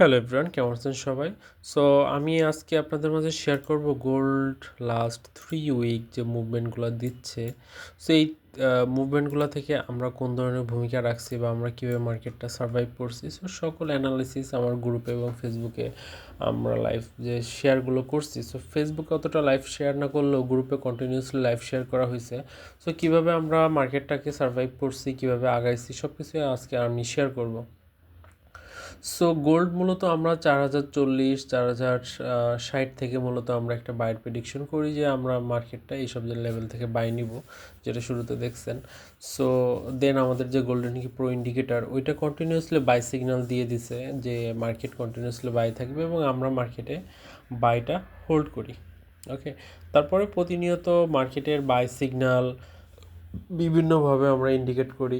Hello everyone কেমন আছেন সবাই? সো আমি আজকে আপনাদের মাঝে শেয়ার করব গোল্ড লাস্ট থ্রি উইক যে মুভমেন্টগুলো দিচ্ছে। সো এই মুভমেন্টগুলো থেকে আমরা কোন ধরনের ভূমিকা রাখছি বা আমরা কীভাবে মার্কেটটা সার্ভাইভ করছি? সো সকল অ্যানালিসিস আমার গ্রুপে এবং ফেসবুকে আমরা লাইভ যে শেয়ারগুলো করছি। সো ফেসবুকে অতটা লাইভ শেয়ার না করলেও গ্রুপে কন্টিনিউসলি লাইভ শেয়ার করা হয়েছে। সো কীভাবে আমরা মার্কেটটাকে সার্ভাইভ করছি, কীভাবে আগাইছি সব কিছুই আজকে আমি শেয়ার করব। সো গোল্ড মূলত আমরা চার হাজার চল্লিশ, চার হাজার ষাট থেকে মূলত আমরা একটা বাইর প্রেডিকশন করি যে আমরা মার্কেটটা এইসব যে লেভেল থেকে বাই নিব, যেটা শুরুতে দেখছেন। সো দেন আমাদের যে গোল্ডেন কি প্রো ইন্ডিকেটার ওইটা কন্টিনিউসলি বাই সিগন্যাল দিয়ে দিছে যে মার্কেট কন্টিনিউসলি বাই থাকবে এবং আমরা মার্কেটে বাইটা হোল্ড করি। ওকে তারপরে প্রতিনিয়ত মার্কেটের বাই সিগন্যাল বিভিন্নভাবে আমরা ইন্ডিকেট করি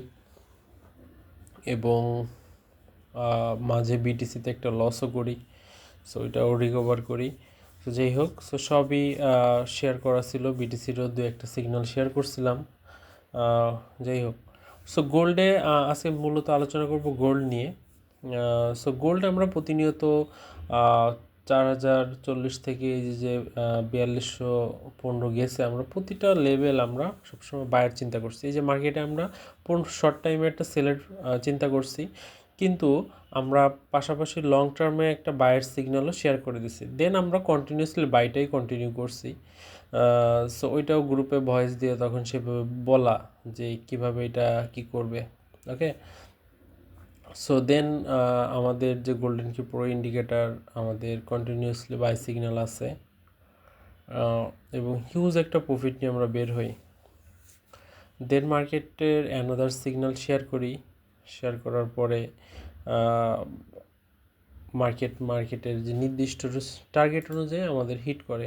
এবং মাঝে বিটিসিতে একটা লসও করি সো এটাও রিকভার করি। তো যাই হোক সো সবই শেয়ার করা ছিল বিটিসিরও দু একটা সিগন্যাল শেয়ার করছিলাম। যাই হোক সো গোল্ডে আজকে মূলত আলোচনা করব গোল্ড নিয়ে। সো গোল্ড আমরা প্রতিনিয়ত চার হাজার চল্লিশ থেকে এই যে বিয়াল্লিশশো পনেরো গেছে, আমরা প্রতিটা লেভেল আমরা সবসময় বায়ের চিন্তা করছি। এই যে মার্কেটে আমরা শর্ট টাইমে একটা সেলের চিন্তা করছি। কিন্তু আমরা পাশাপাশি লং টার্মে একটা বায়ের সিগন্যালও শেয়ার করে দিছি। দেন আমরা কন্টিনিউসলি বাইটাই কন্টিনিউ করছি। সো ওইটাও গ্রুপে ভয়েস দিয়ে তখন সেভাবে বলা যে কীভাবে এটা কি করবে। ওকে সো দেন আমাদের যে গোল্ডেন কি প্রো ইন্ডিকেটার আমাদের কন্টিনিউসলি বাই সিগন্যাল আছে। এবং হিউজ একটা প্রফিট নিয়ে আমরা বের হই। দেন মার্কেটের অ্যানাদার সিগন্যাল শেয়ার করি। শেয়ার করার পরে মার্কেট মার্কেটের যে নির্দিষ্ট টার্গেট অনুযায়ী আমাদের হিট করে।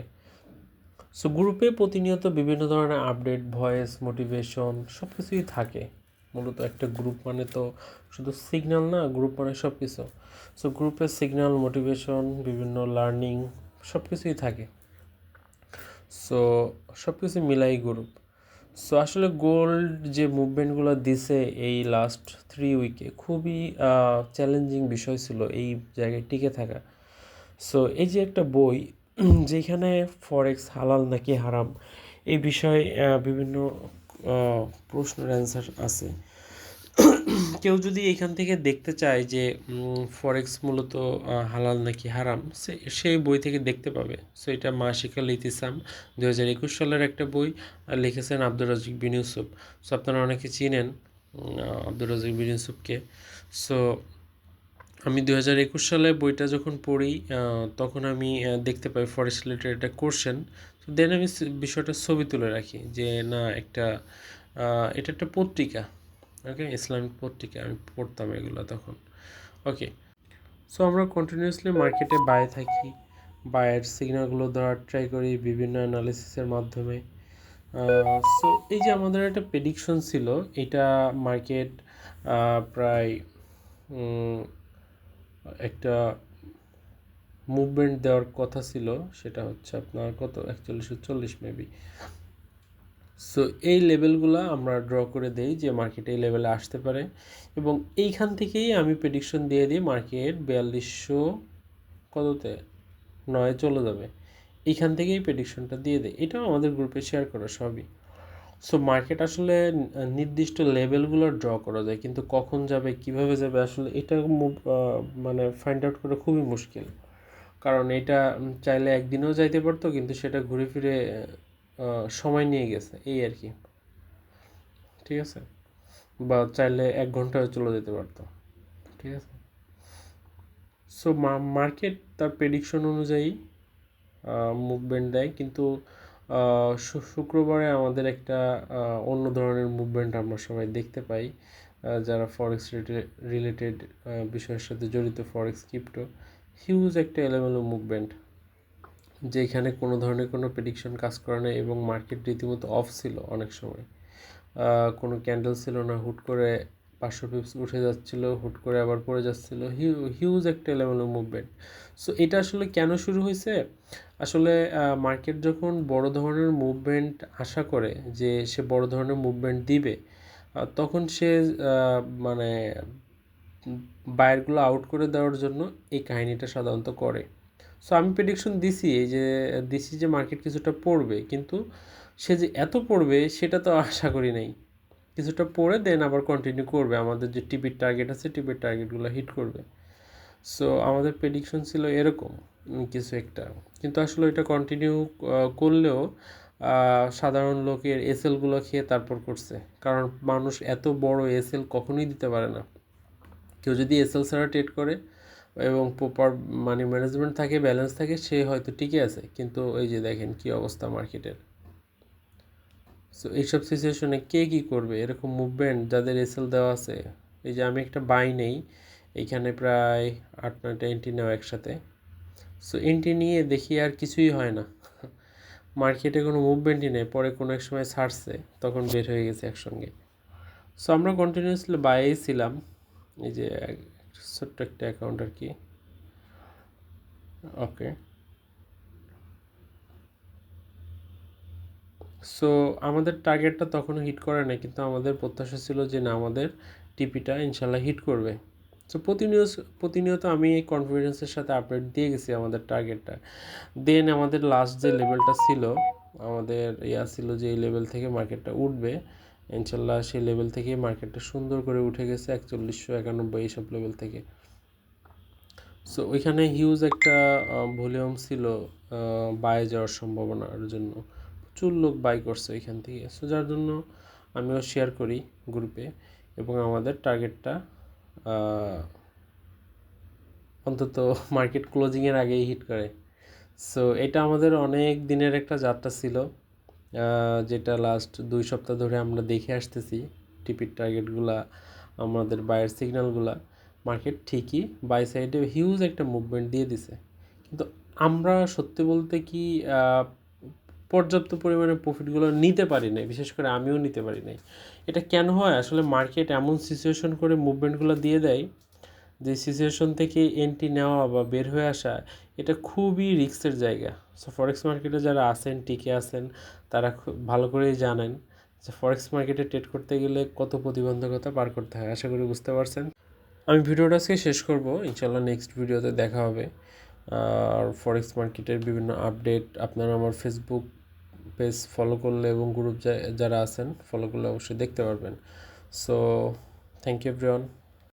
সো গ্রুপে প্রতিনিয়ত বিভিন্ন ধরনের আপডেট ভয়েস মোটিভেশন সব কিছুই থাকে। মূলত একটা গ্রুপ মানে তো শুধু সিগন্যাল না গ্রুপ মানে সব কিছু সো গ্রুপে সিগন্যাল মোটিভেশন বিভিন্ন লার্নিং সব কিছুই থাকে। সো সব কিছু মিলাই গ্রুপ সো আসলে গোল্ড যে মুভমেন্টগুলো দিছে এই লাস্ট থ্রি উইকে খুবই চ্যালেঞ্জিং বিষয় ছিল এই জায়গায় টিকে থাকা। সো এই যে একটা বই, যেখানে ফরেক্স হালাল নাকি হারাম, এই বিষয়ে বিভিন্ন প্রশ্নের অ্যান্সার আছে। কেউ যদি এখান থেকে দেখতে চায় যে ফরেক্স মূলত হালাল নাকি হারাম সেই বই থেকে দেখতে পাবে। সো, এটা মাসিকাল ইতিসাম দু হাজার একুশ সালের একটা বই লিখেছেন আব্দুর রাজিক বিন ইউসুফ। সো, আপনারা অনেকে চিনেন আব্দুর রাজিক বিন ইউসুফকে। সো, আমি দু হাজার একুশ সালে বইটা যখন পড়ি তখন আমি দেখতে পাই ফরেস্ট রিলেটেড একটা কোশ্চেন তো দেন আমি বিষয়টা ছবি তুলে রাখি যে, না, একটা এটা একটা পত্রিকা। ওকে ইসলামিক পত্রিকা, আমি পড়তাম এগুলো তখন। ওকে সো আমরা কন্টিনিউয়াসলি মার্কেটে বায়ে থাকি বায়ের সিগনালগুলো ধরার ট্রাই করি বিভিন্ন অ্যানালিসিসের মাধ্যমে। সো এই যে আমাদের একটা প্রেডিকশন ছিল, এটা মার্কেট প্রায় একটা মুভমেন্ট দেওয়ার কথা ছিল, সেটা হচ্ছে আপনার কত? একচল্লিশশো চল্লিশ মেবি সো এই লেভেলগুলো আমরা ড্র করে দেই যে মার্কেট এই লেভেলে আসতে পারে এবং এইখান থেকেই আমি প্রেডিকশন দিয়ে দিই মার্কেট বিয়াল্লিশশো কততে? নয় চলে যাবে। এইখান থেকেই প্রেডিকশনটা দিয়ে দেয় এটাও আমাদের গ্রুপে শেয়ার করা সবই। সো মার্কেট আসলে নির্দিষ্ট লেভেলগুলো ড্র করা যায়, কিন্তু কখন যাবে, কীভাবে যাবে আসলে এটা মানে ফাইন্ড আউট করা খুবই মুশকিল। কারণ এটা চাইলে একদিনেও যাইতে পারতো, কিন্তু সেটা ঘুরে ফিরে সময় নিয়ে গেছে, এই আর কি। ঠিক আছে? বা চাইলে এক ঘন্টায় চলে যেতে পারতো। ঠিক আছে? সো মার্কেট তার প্রেডিকশন অনুযায়ী মুভমেন্ট দেয়। কিন্তু শুক্রবারে আমাদের একটা অন্য ধরনের মুভমেন্ট আমরা সবাই দেখতে পাই। যারা ফরেক্স রিলেটেড বিষয়ের সাথে জড়িত ফরেক্স ক্রিপ্টো হিউজ একটা এলোমেলো মুভমেন্ট যেখানে কোনো ধরনের কোনো প্রেডিকশন কাজ করে না এবং মার্কেট রীতিমতো অফ ছিল অনেক সময়। কোনো ক্যান্ডেল ছিল না, হুট করে পাঁচশো পিপস উঠে যাচ্ছিল, হুট করে আবার পড়ে যাচ্ছিল। হিউ হিউজ একটা এলোমেলো মুভমেন্ট সো এটা আসলে কেন শুরু হয়েছে? আসলে মার্কেট যখন বড় ধরনের মুভমেন্ট আশা করে যে সে বড় ধরনের মুভমেন্ট দিবে তখন সে মানে বায়ারগুলো আউট করে দেওয়ার জন্য এই কাহিনীটা সাধারণত করে। সো আমি প্রেডিকশন দিছি এই যে, দিছি যে মার্কেট কিছুটা পড়বে, কিন্তু সে যে এত পড়বে সেটা তো আশা করি নাই। কিছুটা পড়ে দেন আবার কন্টিনিউ করবে। আমাদের যে টিপির টার্গেট আছে টিপির টার্গেটগুলো হিট করবে। সো আমাদের প্রেডিকশন ছিল এরকম কিছু একটা। কিন্তু আসলে এটা কন্টিনিউ করলেও সাধারণ লোকের এসএলগুলো খেয়ে তারপর করছে। কারণ মানুষ এত বড় এসএল কখনোই দিতে পারে না। কেউ যদি এসএল ছাড়া ট্রেড করে এবং প্রপার মানি ম্যানেজমেন্ট থাকে ব্যালেন্স থাকে, সে হয়তো টিকে আছে। কিন্তু এই যে দেখেন কি অবস্থা মার্কেটের সো এইসব সিচুয়েশনে কে কী করবে? এরকম মুভমেন্ট যাদের এসএল দেওয়া আছে। এই যে আমি একটা বাই নেই এইখানে প্রায় আট নয়টা এন্ট্রি নেওয়া একসাথে। সো এন্ট্রি নিয়ে দেখি আর কিছুই হয় না। মার্কেটে কোনো মুভমেন্টই নেই, পরে কোনো এক সময় ছাড়ছে, তখন বের হয়ে গেছে একসঙ্গে। সো আমরা কন্টিনিউসলি বাইয়েই ছিলাম। এই যে ছোট্ট একটা অ্যাকাউন্ট আর কি। ওকে সো আমাদের টার্গেটটা তখনও হিট করে নাই, কিন্তু আমাদের প্রত্যাশা ছিল যে না, আমাদের টিপিটা ইনশাল্লাহ হিট করবে। সো প্রতিনিয়ত প্রতিনিয়ত আমি এই কনফিডেন্সের সাথে আপডেট দিয়ে গেছি আমাদের টার্গেটটা দেন আমাদের লাস্ট যে লেভেলটা ছিল, আমাদের ইয়া ছিল যে এই লেভেল থেকে মার্কেটটা উঠবে। ইনশাল্লাহ সেই লেভেল থেকে মার্কেটটা সুন্দর করে উঠে গেছে একচল্লিশশো একানব্বই এইসব লেভেল থেকে। সো ওইখানে হিউজ একটা ভলিউম ছিল বাই যাওয়ার সম্ভাবনার জন্য। প্রচুর লোক বাই করছে ওইখান থেকে। সো যার জন্য আমিও শেয়ার করি গ্রুপে এবং আমাদের টার্গেটটা অন্তত মার্কেট ক্লোজিংয়ের আগেই হিট করে। সো এটা আমাদের অনেক দিনের একটা যাত্রা ছিল। যেটা লাস্ট দুই সপ্তাহ ধরে আমরা দেখে আসতেছি টিপির টার্গেটগুলা আমাদের বায়ের সিগন্যালগুলা মার্কেট ঠিকই বাই সাইডে হিউজ একটা মুভমেন্ট দিয়ে দিছে। কিন্তু আমরা সত্যি বলতে কি পর্যাপ্ত পরিমাণে প্রফিটগুলো নিতে পারি নাই, বিশেষ করে আমিও নিতে পারি নাই। এটা কেন হয়? আসলে মার্কেট এমন সিচুয়েশন করে মুভমেন্টগুলো দিয়ে দেয় যে সিচুয়েশন থেকে এন্ট্রি নেওয়া বা বের হয়ে আসা, এটা খুবই রিস্কের জায়গা। সো ফরেক্স মার্কেটে যারা আছেন, টিকে আছেন, তারা খুব ভালো করেই জানেন যে ফরেক্স মার্কেটে ট্রেড করতে গেলে কত প্রতিবন্ধকতা পার করতে হয়। আশা করি বুঝতে পারছেন। আমি ভিডিওটা আজকে শেষ করব। ইনশাল্লাহ নেক্সট ভিডিওতে দেখা হবে। আর ফরেক্স মার্কেটের বিভিন্ন আপডেট আপনারা আমার ফেসবুক পেজ ফলো করলে এবং গ্রুপ যারা আছেন ফলো করলে অবশ্যই দেখতে পারবেন। So thank you everyone